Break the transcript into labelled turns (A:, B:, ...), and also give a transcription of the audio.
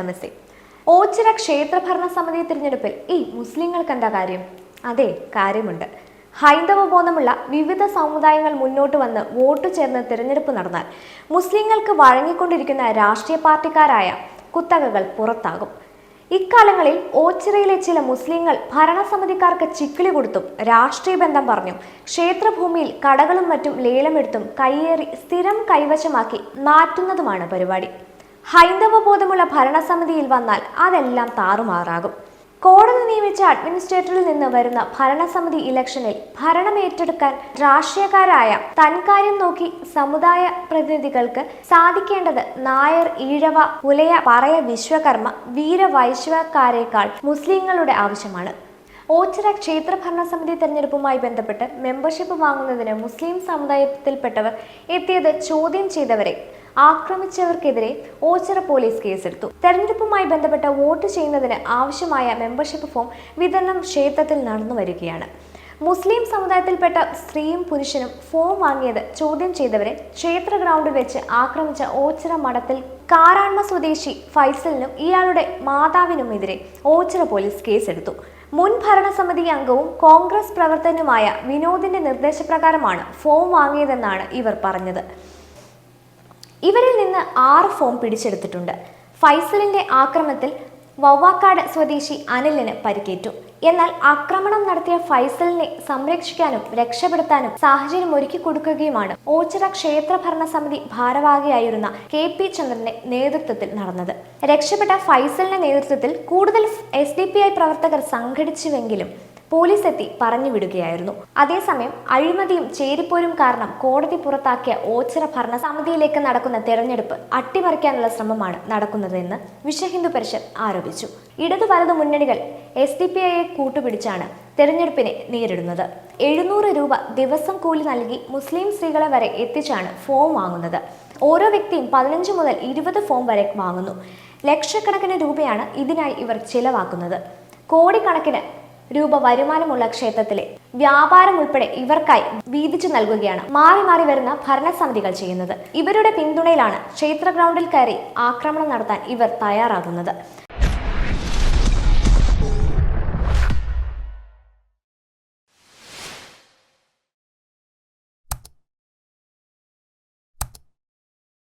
A: നമസ്തേ ഓച്ചിറ ക്ഷേത്ര ഭരണ സമിതി തിരഞ്ഞെടുപ്പിൽ ഈ മുസ്ലിങ്ങൾക്ക് എന്താ കാര്യം? അതെ കാര്യമുണ്ട്. ഹൈന്ദവ ബോധമുള്ള വിവിധ സമുദായങ്ങൾ മുന്നോട്ട് വന്ന് വോട്ട് ചേർന്ന് തിരഞ്ഞെടുപ്പ് നടന്നാൽ മുസ്ലിങ്ങൾക്ക് വഴങ്ങിക്കൊണ്ടിരിക്കുന്ന രാഷ്ട്രീയ പാർട്ടിക്കാരായ കുത്തകകൾ പുറത്താകും. ഇക്കാലങ്ങളിൽ ഓച്ചിറയിലെ ചില മുസ്ലിങ്ങൾ ഭരണസമിതിക്കാർക്ക് ചിക്കിളി കൊടുത്തും രാഷ്ട്രീയ ബന്ധം പറഞ്ഞും ക്ഷേത്രഭൂമിയിൽ കടകളും മറ്റും ലേലമെടുത്തും കയ്യേറി സ്ഥിരം കൈവശമാക്കി മാറ്റുന്നതുമാണ് പരിപാടി. ഹൈന്ദവ ബോധമുള്ള ഭരണസമിതിയിൽ വന്നാൽ അതെല്ലാം താറുമാറാകും. കോടതി നിയമിച്ച അഡ്മിനിസ്ട്രേറ്ററിൽ നിന്ന് വരുന്ന ഭരണസമിതി ഇലക്ഷനിൽ ഭരണം ഏറ്റെടുക്കാൻ രാഷ്ട്രീയക്കാരായ തൻകാര്യം നോക്കി സമുദായ പ്രതിനിധികൾക്ക് സാധിക്കേണ്ടത് നായർ ഈഴവ പുലയ പറയ വിശ്വകർമ്മ വീരവൈശ്വക്കാരേക്കാൾ മുസ്ലിങ്ങളുടെ ആവശ്യമാണ്. ഓച്ചിറ ക്ഷേത്ര ഭരണസമിതി തെരഞ്ഞെടുപ്പുമായി ബന്ധപ്പെട്ട് മെമ്പർഷിപ്പ് വാങ്ങുന്നതിന് മുസ്ലിം സമുദായത്തിൽപ്പെട്ടവർ എത്തിയത് ചോദ്യം ചെയ്തവരെ ആക്രമിച്ചവർക്കെതിരെ ഓച്ചിറ പോലീസ് കേസെടുത്തു. തെരഞ്ഞെടുപ്പുമായി ബന്ധപ്പെട്ട വോട്ട് ചെയ്യുന്നതിന് ആവശ്യമായ മെമ്പർഷിപ്പ് ഫോം വിതരണം ക്ഷേത്രത്തിൽ നടന്നു വരികയാണ്. മുസ്ലിം സമുദായത്തിൽപ്പെട്ട സ്ത്രീയും പുരുഷനും ഫോം വാങ്ങിയത് ചോദ്യം ചെയ്തവരെ ക്ഷേത്ര ഗ്രൗണ്ടിൽ വെച്ച് ആക്രമിച്ച ഓച്ചിറ മഠത്തിൽ കാരാൺമ സ്വദേശി ഫൈസലിനും ഇയാളുടെ മാതാവിനുമെതിരെ ഓച്ചിറ പോലീസ് കേസെടുത്തു. മുൻ ഭരണസമിതി അംഗവും കോൺഗ്രസ് പ്രവർത്തകനുമായ വിനോദിന്റെ നിർദ്ദേശപ്രകാരമാണ് ഫോം വാങ്ങിയതെന്നാണ് ഇവർ പറഞ്ഞത്. ഇവരിൽ നിന്ന് ആറ് ഫോം പിടിച്ചെടുത്തിട്ടുണ്ട്. ഫൈസലിന്റെ ആക്രമണത്തിൽ വവ്വാക്കാട് സ്വദേശി അനിലിന് പരിക്കേറ്റു. എന്നാൽ ആക്രമണം നടത്തിയ ഫൈസലിനെ സംരക്ഷിക്കാനും രക്ഷപ്പെടുത്താനും സാഹചര്യം ഒരുക്കി കൊടുക്കുകയുമാണ്. ഓച്ചിറ ക്ഷേത്ര ഭരണസമിതി ഭാരവാഹിയായിരുന്ന കെ പി ചന്ദ്രന്റെ നേതൃത്വത്തിൽ നടന്നത്. രക്ഷപ്പെട്ട ഫൈസലിന്റെ നേതൃത്വത്തിൽ കൂടുതൽ എസ് പ്രവർത്തകർ സംഘടിച്ചുവെങ്കിലും പോലീസ് എത്തി പറഞ്ഞു വിടുകയായിരുന്നു അതേസമയം അഴിമതിയും ചേരിപ്പോരും കാരണം കോടതി പുറത്താക്കിയ ഓച്ചിറ ഭരണ സമിതിയിലേക്ക് നടക്കുന്ന തെരഞ്ഞെടുപ്പ് അട്ടിമറിക്കാനുള്ള ശ്രമമാണ് നടക്കുന്നതെന്ന് വിശ്വഹിന്ദു പരിഷത്ത് ആരോപിച്ചു. ഇടതു വലതു മുന്നണികൾ എസ് ഡി പി ഐയെ കൂട്ടുപിടിച്ചാണ് തെരഞ്ഞെടുപ്പിനെ നേരിടുന്നത്. എഴുന്നൂറ് രൂപ ദിവസം കൂലി നൽകി മുസ്ലിം സ്ത്രീകളെ വരെ എത്തിച്ചാണ് ഫോം വാങ്ങുന്നത്. ഓരോ വ്യക്തിയും പതിനഞ്ച് മുതൽ ഇരുപത് ഫോം വരെ വാങ്ങുന്നു. ലക്ഷക്കണക്കിന് രൂപയാണ് ഇതിനായി ഇവർ ചിലവാക്കുന്നത്. കോടിക്കണക്കിന് രൂപ വരുമാനമുള്ള ക്ഷേത്രത്തിലെ വ്യാപാരം ഉൾപ്പെടെ ഇവർക്കായി വീതിച്ചു നൽകുകയാണ്. മാറി മാറി വരുന്ന ഭരണസമിതികൾ ചെയ്യുന്നത്. ഇവരുടെ പിന്തുണയിലാണ് ക്ഷേത്ര ഗ്രൗണ്ടിൽ കയറി ആക്രമണം നടത്താൻ ഇവർ തയ്യാറാകുന്നത്.